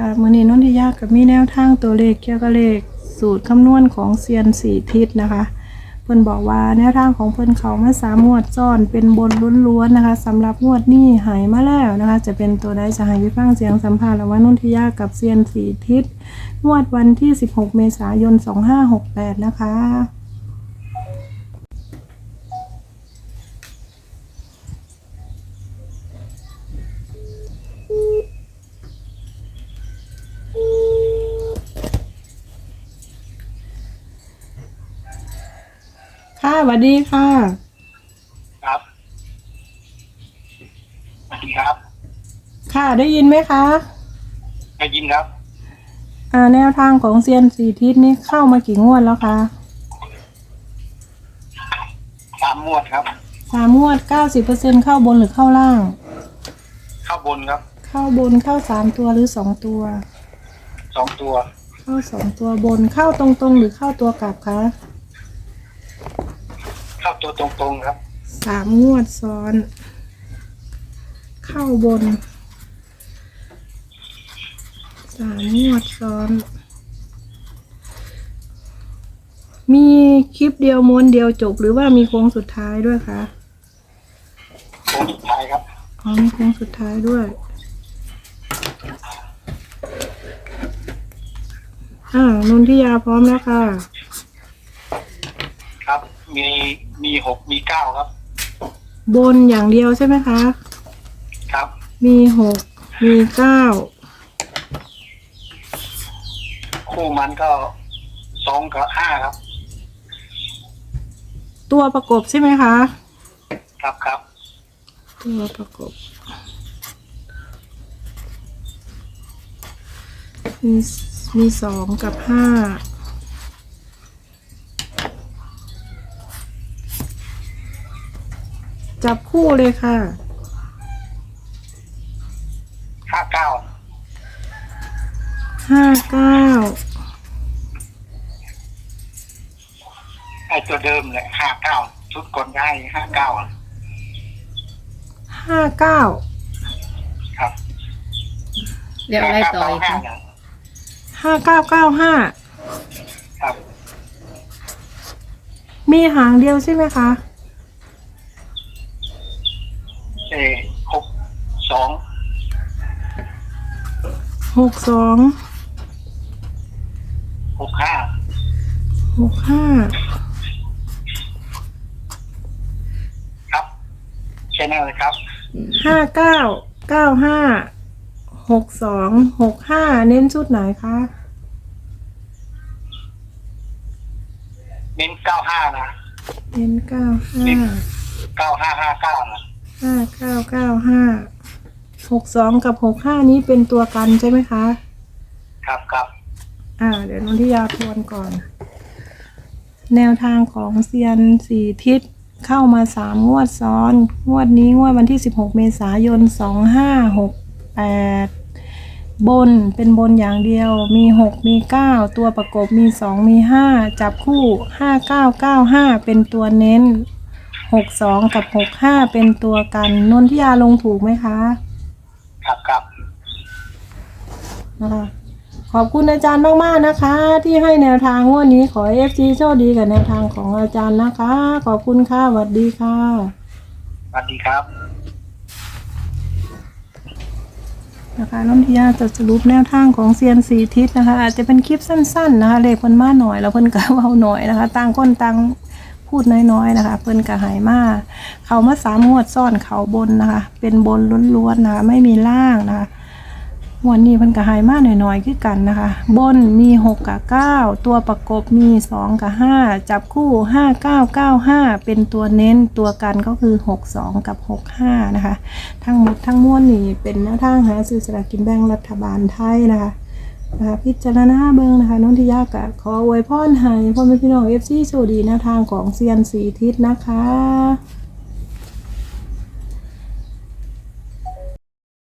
ค่ะมือนี้นนทิยากับมีแนวทางตัวเลขเกี่ยวกับเลขสูตรคำนวณของเซียนสี่ทิศนะคะ เพิ่นบอกว่าแนวทางของเพิ่นเขามาสามงวดซ้อนเป็นบนล้วนๆนะคะสำหรับงวดนี้หายมาแล้วนะคะ จะเป็นตัวใดจะหายไปฟังเสียงสัมภาษณ์ระหว่างนนทิยากับเซียนสี่ทิศงวดวันที่ 16 เมษายน 2568 นะคะ ค่ะสวัสดีค่ะ ครับสวัสดีครับ ค่ะได้ยินไหมคะได้ยินครับ อ่า แนวทางของเซียนสีทิศนี่เข้ามากี่งวดแล้วคะสามงวดครับ สามงวดเก้าสิบเปอร์เซ็นเข้าบนหรือเข้าล่าง เข้าบนครับ เข้าบนเข้าสามตัวหรือสองตัว สองตัว เข้าสองตัวบนเข้าตรงๆ หรือเข้าตัวกลับคะเข้า ตัวตรงๆครับ สามงวดซ้อน เข้าบน สามงวดซ้อน มีคลิปเดียวม้วนเดียวจบหรือว่ามีโค้งสุดท้ายด้วยคะโค้งสุดท้ายครับอ๋อมีโค้งสุดท้ายด้วยอ่านนทิยาพร้อมแล้วค่ะ ครับ มีมีหกมีเก้าครับ บนอย่างเดียวใช่ไหมคะ ครับ มีหกมีเก้าคู่มันก็สองกับห้าครับ ตัวประกบใช่ไหมคะ ครับครับตัวประกบมีมีสองกับห้า จับคู่เลยค่ะ ห้าเก้าห้าเก้าไอตัวเดิมเลยห้าเก้าชุดกลได้ห้าเก้าห้าเก้าครับเรียกอะไรต่ออีกห้าคะห้าเก้าเก้าห้าครับมีหางเดียวใช่ไหมคะ เออหกสองหกสองหกห้าหกห้าครับแค่นั้นเลยครับห้าเก้าเก้าห้าหกสองหกห้าเน้นชุดไหนคะเน้นเก้าห้านะเน้นเก้าห้าเก้าห้าห้าเก้านะ ห้าเก้าเก้าห้าหกสองกับหกห้านี้เป็นตัวกันใช่ไหมคะ ครับครับอ่า เดี๋ยวนนทิยาทวนก่อน แนวทางของเซียนสี่ทิศเข้ามาสามงวดซ้อน งวดนี้งวดวันที่16เมษายน2568บนเป็นบนอย่างเดียวมี 6 มี 9 ตัวประกบมี 2 มี 5 จับคู่ 5995 เป็นตัวเน้น 62กับ65เป็นตัวกันนนทิยาลงถูกไหมคะครับครับนะคะขอบคุณอาจารย์มากๆนะคะ ที่ให้แนวทางงวันนี้ขอเอฟซีโชคดีกับแนวทางของอาจารย์นะคะ ขอบคุณค่ะสวัสดีค่ะสวัสดีครับ นะคะน้องทิยาจะสรุปแนวทางของเซียนสีทิศนะคะ อาจจะเป็นคลิปสั้น ๆ นะคะเลขเพิ่นมาหน่อยแล้วเพิ่นก็เว้าหน่อยนะคะต่างคนต่าง พูดน้อยๆนะคะ เพิ่นก็หายมาเขามาสามงวดซ่อนเขาบนนะคะ เป็นบนล้วนๆนะคะ ไม่มีล่างนะคะงวันนี้เพิ่นก็หายมาหน่อยๆคือกันนะคะ บนมีหกกับเก้าตัวประกบมีสองกับห้าจับคู่ห้าเก้าเก้าห้าเป็นตัวเน้นตัวกันก็คือหกสองกับหกห้านะคะ ทั้งหมดทั้งมวลนี่เป็นแนวทางหาซื้อสลากกินแบ่งรัฐบาลไทยนะคะ นะคะพิจารณาเบิงนะคะน้องทิยากะขออวยพรให้พ่อแม่พี่น้องเอฟซีโชคดีแนวทางของเซียนสีทิศนะคะ